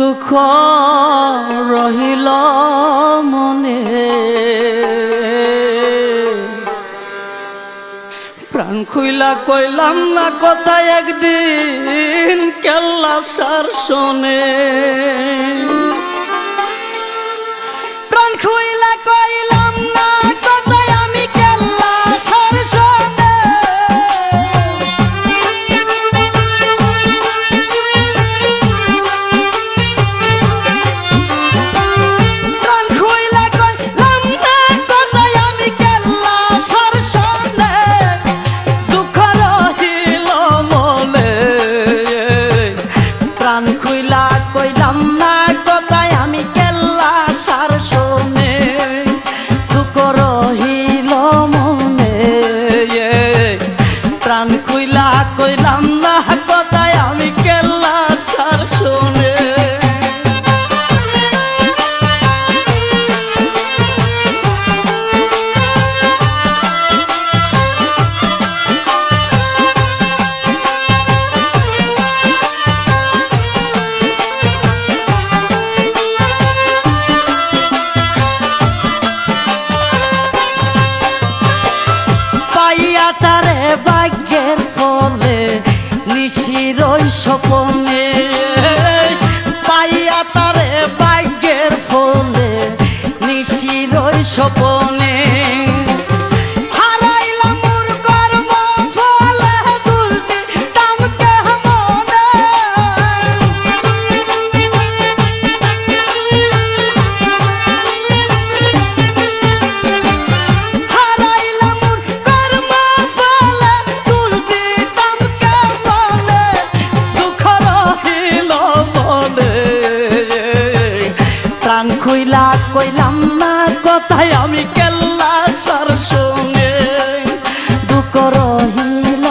দুঃখ রহিল মনে। প্রাণ খুইলা কইলাম না কথা একদিন কেল্লা সার শোনে। কইলাম না কথায় আমি কেল্লা সার সঙ্গে। দুঃখ রহিল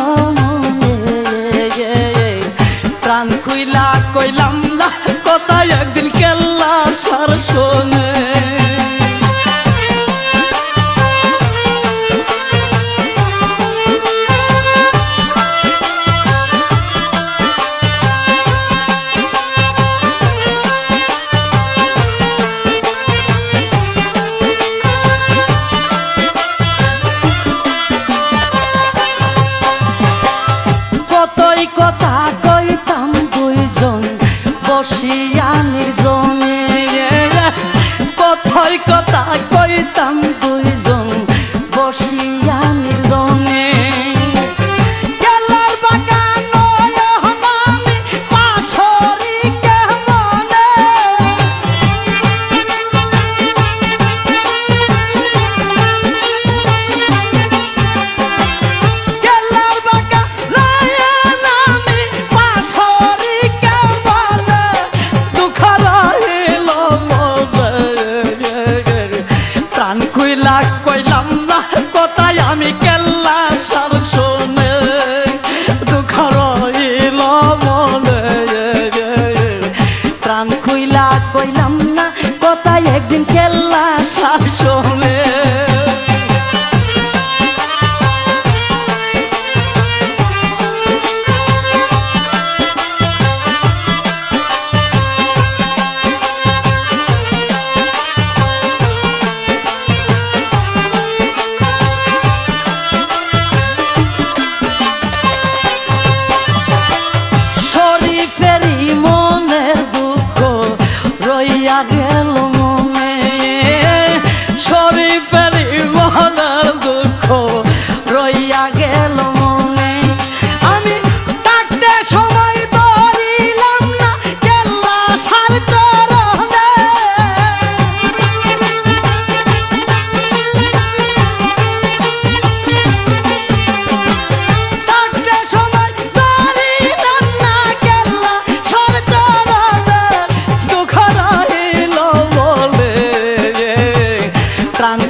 প্রাণ খুইলা কইলাম, না, কথায় একদিন কেল্লা সার সঙ্গে। Baila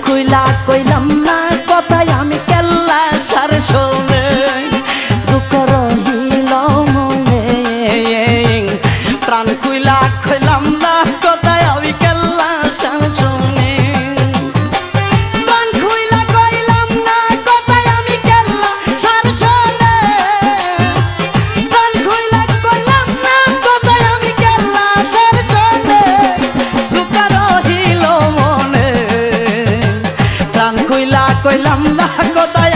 খুইলা কইলাম না কথায় আমি কেল্লা সারছো tengo tal